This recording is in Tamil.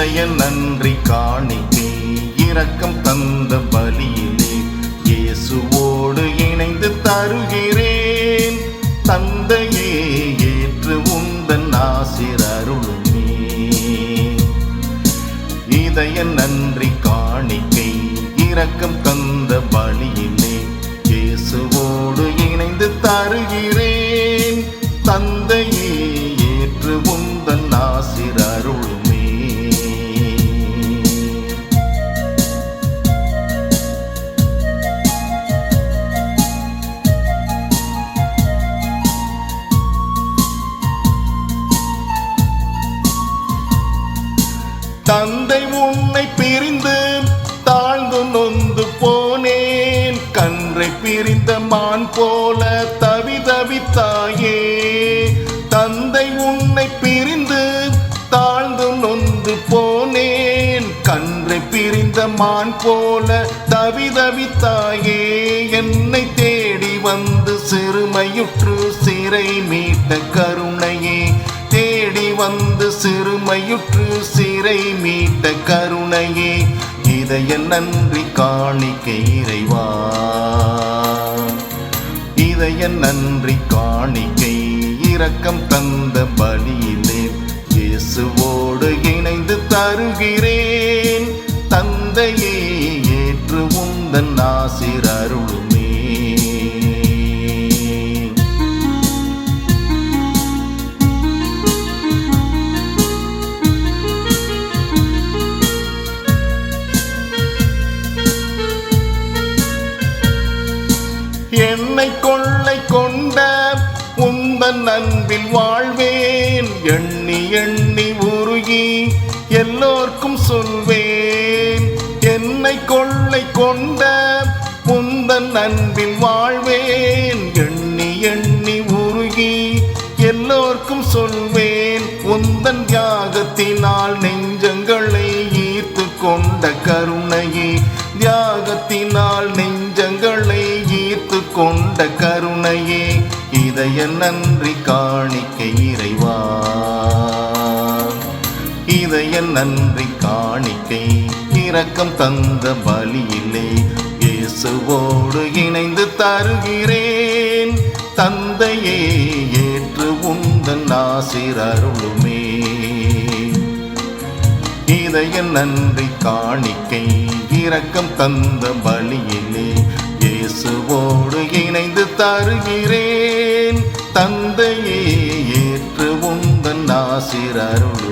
இதய நன்றி காணிக்கை இரக்கம் தந்த பலியிலே இயேசுவோடு இணைந்து தருகிறேன். தந்தையே ஏற்று உந்தன் ஆசிர் அருளுமே. இதய நன்றி காணிக்கை இரக்கம் தந்த பலியிலே இயேசுவோடு இணைந்து தருகிறேன். தந்தை உன்னை பிரிந்து தாழ்ந்து நொந்து போனேன். கன்றை பிரிந்த மான் போல தவி தவித்தாயே தந்தை உன்னை பிரிந்து தாழ்ந்து நொந்து போனேன். கன்றை பிரிந்த மான் போல தவி தவித்தாயே என்னை தேடி வந்து சிறுமையுற்று சிறை மீட்ட கருணையே. தேடி வந்து சிறுமையுற்று உயிரை மீட்ட கருணையே இதய நன்றி காணிக்கை இறைவா. இதய நன்றி காணிக்கை இரக்கம் தந்த பலியிலே இயேசுவோடு இணைந்து தருகிறேன். தந்தையே ஏற்று உந்தன் ஆசிர் அருளும் உன்னை கொள்ளை கொண்ட உந்தன் அன்பில் வாழ்வேன். எண்ணி எண்ணி உருகி எல்லோர்க்கும் சொல்வேன். என்னை கொள்ளை கொண்ட உந்தன் அன்பில் வாழ்வேன். எண்ணி எண்ணி உருகி எல்லோர்க்கும் சொல்வேன். உந்தன் தியாகத்தினால் நெஞ்சங்களை ஈர்த்து கொண்ட கருணையே. தியாகத்தினால் நெஞ்சங்களை கொண்ட கருணையே இதய நன்றி காணிக்கை இறைவா. இதய நன்றி காணிக்கை இரக்கம் தந்த பலியிலே இயேசுவோடு இணைந்து தருகிறேன். தந்தையே ஏற்று உந்தன் ஆசிர் அருளுமே. இதய நன்றி காணிக்கை இரக்கம் தந்த பலியிலே இயேசுவோடு இணைந்து தருகிறேன். தந்தையே ஏற்று உந்தன் ஆசிரருள்